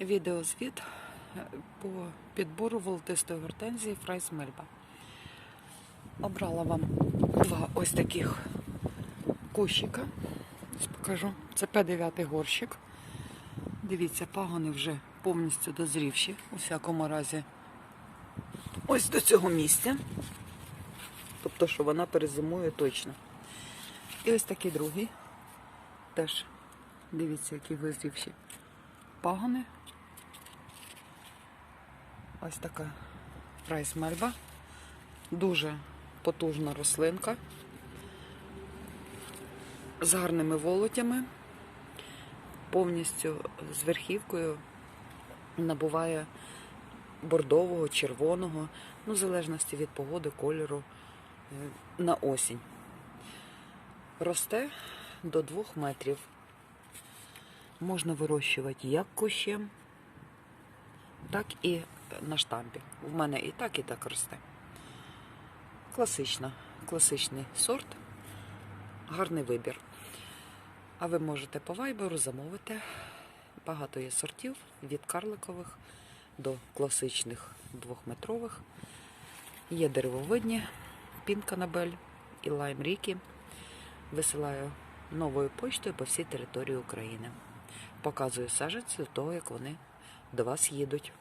Відеозвіт по підбору волотистої гортензії Фрайс Мельба. Обрала вам два ось таких кущика. Покажу. Це П9 горщик. Дивіться, пагони вже повністю дозрівші. У всякому разі, ось до цього місця. Тобто, що вона перезимує точно. І ось такий другий. Теж дивіться, які визрівші пагони. Ось така прайс мельба. Дуже потужна рослинка. З гарними волотями. Повністю з верхівкою набуває бордового, червоного, ну, в залежності від погоди, кольору е, на осінь. Росте до 2 метрів. Можна вирощувати як кущем, так і на штампі. У мене і так, і так росте. Класична, класичний сорт, гарний вибір. А ви можете по вайберу замовити. Багато є сортів від карликових до класичних двохметрових. Є деревовидні, пінканабель і лайм рікі. Висилаю новою поштою по всій території України. Показую саженці до того, як вони до вас їдуть.